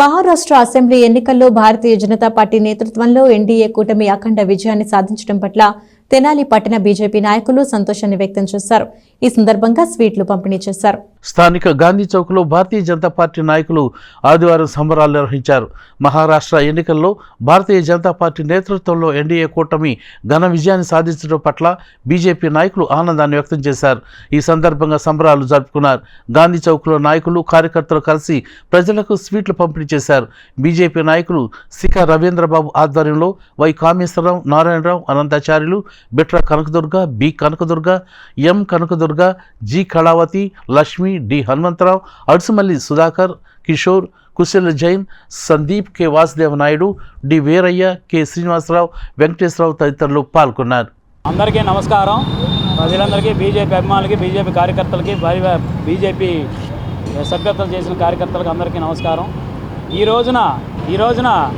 Maharashtra assembly ఎన్నికల్లో Bharatiya Janata party నేతృత్వంలో NDA కూటమి అఖండ విజయాన్ని సాధించడం పట్ల తెనాలి పట్టణ బీజేపీ నాయకులు సంతోషాన్ని వ్యక్తం చేశారు. ఈ సందర్భంగా స్వీట్లు పంపిణీ చేశారు. స్థానిక గాంధీ చౌక్లో భారతీయ జనతా పార్టీ నాయకులు ఆదివారం సంబరాలు నిర్వహించారు. మహారాష్ట్ర ఎన్నికల్లో భారతీయ జనతా పార్టీ నేతృత్వంలో ఎన్డీఏ కూటమి ఘన విజయాన్ని సాధించడం పట్ల బీజేపీ నాయకులు ఆనందాన్ని వ్యక్తం చేశారు. ఈ సందర్భంగా సంబరాలు జరుపుకున్నారు. గాంధీ చౌక్లో నాయకులు కార్యకర్తలు కలిసి ప్రజలకు స్వీట్లు పంపిణీ చేశారు. బీజేపీ నాయకులు శిఖ రవీంద్రబాబు ఆధ్వర్యంలో Y Kameswararao Narayanarao Anantacharyulu Bitra Kanakadurga B Kanakadurga M Kanakadurga G Kalavathi Lakshmi D. Hanumantharao Adusumalli Sudhakar Kishore Kushala Jain Sandeep K. Vasudeva Naidu D. Veeraiah K. Srinivasarao Venkateswararao తదితరులు పాల్గొన్నారు. అందరికీ నమస్కారం. ప్రజలందరికీ బీజేపీ అభిమానులకి BJP కార్యకర్తలకి భారీ- BJP సభ్యత్వం చేసిన కార్యకర్తలకు అందరికీ నమస్కారం. ఈ రోజున ఈ రోజున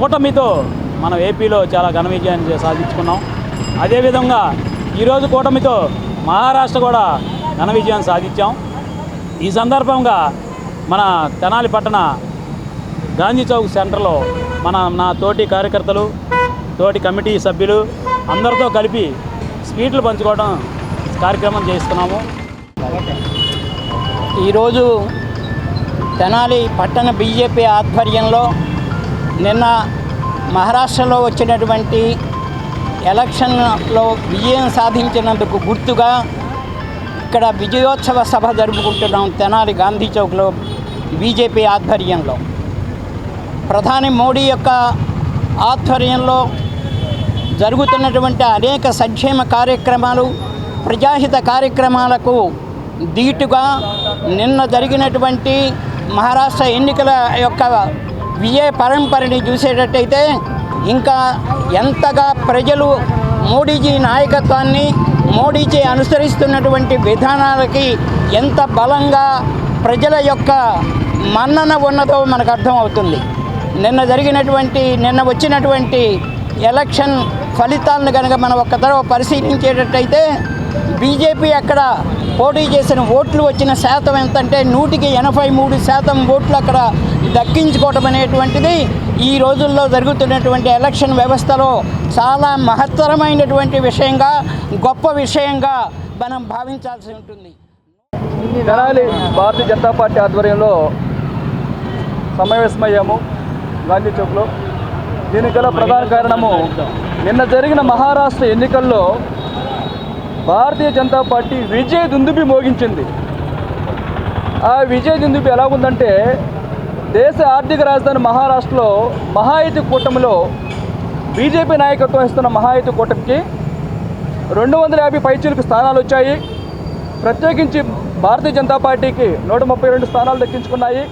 కూటమితో మనం ఏపీలో చాలా ఘన విజయాన్ని సాధించుకున్నాం. అదేవిధంగా ఈరోజు కూటమితో మహారాష్ట్ర కూడా ఘన విజయాన్ని సాధించాం. ఈ సందర్భంగా మన తెనాలి పట్టణ గాంధీ చౌక్ సెంటర్లో మన నా తోటి కార్యకర్తలు తోటి కమిటీ సభ్యులు అందరితో కలిపి స్వీట్లు పంచుకోవడం కార్యక్రమం చేస్తున్నాము. ఈరోజు తెనాలి పట్టణ బీజేపీ ఆధ్వర్యంలో నిన్న మహారాష్ట్రలో వచ్చినటువంటి ఎలక్షన్లో విజయం సాధించినందుకు గుర్తుగా ఇక్కడ విజయోత్సవ సభ జరుపుకుంటున్నాం తెనాలి గాంధీ చౌక్లో బీజేపీ ఆధ్వర్యంలో. ప్రధాని మోడీ యొక్క ఆధ్వర్యంలో జరుగుతున్నటువంటి అనేక సంక్షేమ కార్యక్రమాలు ప్రజాహిత కార్యక్రమాలకు ధీటుగా నిన్న జరిగినటువంటి మహారాష్ట్ర ఎన్నికల యొక్క విజయ పరంపరని చూసేటట్టయితే ఇంకా ఎంతగా ప్రజలు మోడీజీ నాయకత్వాన్ని మోడీజీ అనుసరిస్తున్నటువంటి విధానాలకి ఎంత బలంగా ప్రజల యొక్క మన్నన ఉన్నదో మనకు అర్థమవుతుంది. నిన్న జరిగినటువంటి నిన్న వచ్చినటువంటి ఎలక్షన్ ఫలితాలను కనుక మనం ఒక్క తరవ పరిశీలించేటట్టయితే బీజేపీ అక్కడ పోటీ చేసిన ఓట్లు వచ్చిన శాతం ఎంతంటే నూటికి ఎనభై మూడు శాతం ఓట్లు అక్కడ దక్కించుకోవటం అనేటువంటిది ఈ రోజుల్లో జరుగుతున్నటువంటి ఎలక్షన్ వ్యవస్థలో చాలా మహత్తరమైనటువంటి విషయంగా గొప్ప విషయంగా మనం భావించాల్సి ఉంటుంది. తెనాలి భారతీయ జనతా పార్టీ ఆధ్వర్యంలో సమావేశమయ్యాము గాంధీ చౌక్లో. దీనికి గల ప్రధాన కారణము నిన్న జరిగిన మహారాష్ట్ర ఎన్నికల్లో భారతీయ జనతా పార్టీ విజయ దుందుబి మోగించింది. ఆ విజయ దుందుబి ఎలా ఉందంటే దేశ ఆర్థిక రాజధాని మహారాష్ట్రలో మహాయుతి కూటమిలో బీజేపీ నాయకత్వం ఇస్తున్న మహాయుతి కూటమికి రెండు వందల యాభై పైచీలకు స్థానాలు వచ్చాయి. ప్రత్యేకించి భారతీయ జనతా పార్టీకి నూట ముప్పై రెండు స్థానాలు దక్కించుకున్నాయి.